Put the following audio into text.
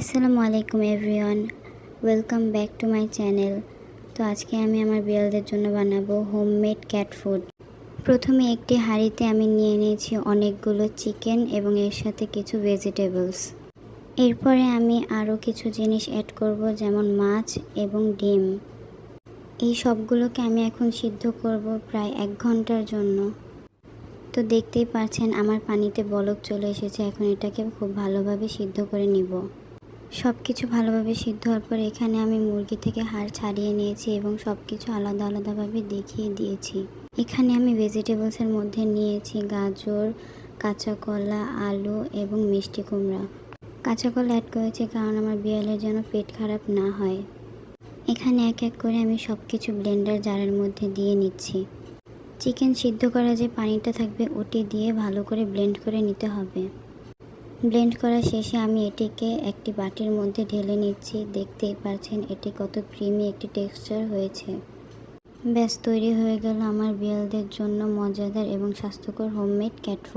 আসসালামু আলাইকুম everyone welcome back to my channel তো আজকে আমি আমার বিড়ালদের জন্য বানাবো হোমমেড ক্যাট ফুড প্রথমে একটি হাঁড়িতে আমি নিয়ে নিয়েছি অনেকগুলো চিকেন এবং এর সাথে কিছু ভেজিটেবলস এরপরে আমি আরও কিছু জিনিস অ্যাড করব, যেমন মাছ এবং ডিম। এই সবগুলোকে আমি এখন সিদ্ধ করব প্রায় এক ঘণ্টার জন্য। তো দেখতেই পাচ্ছেন, আমার পানিতে বলক চলে এসেছে, এখন এটাকে খুব ভালোভাবে সিদ্ধ করে নিব। সব কিছু ভালোভাবে সিদ্ধ হওয়ার পর এখানে আমি মুরগি থেকে হাড় ছাড়িয়ে নিয়েছি এবং সব কিছু আলাদা আলাদাভাবে দেখিয়ে দিয়েছি। এখানে আমি ভেজিটেবলসের মধ্যে নিয়েছি গাজর কাঁচা কলা আলু এবং মিষ্টি কুমড়া। কাঁচা কলা অ্যাড করেছি কারণ আমার বিড়ালের যেন পেট খারাপ না হয়। এখানে এক এক করে আমি সব কিছু ব্লেন্ডার জারের মধ্যে দিয়ে নিচ্ছি। চিকেন সিদ্ধ করা যে পানিটা থাকবে ওটি দিয়ে ভালো করে ব্লেন্ড করে নিতে হবে। ব্লেন্ড করা শেষে আমি এটিকে একটি বাটির মধ্যে ঢেলে নিচ্ছি। দেখতেই পাচ্ছেন, এটি কত ক্রিমি একটি টেক্সচার হয়েছে। ব্যাস, তৈরি হয়ে গেল আমার বিয়ালদের জন্য মজাদার এবং স্বাস্থ্যকর হোমমেড ক্যাট ফুড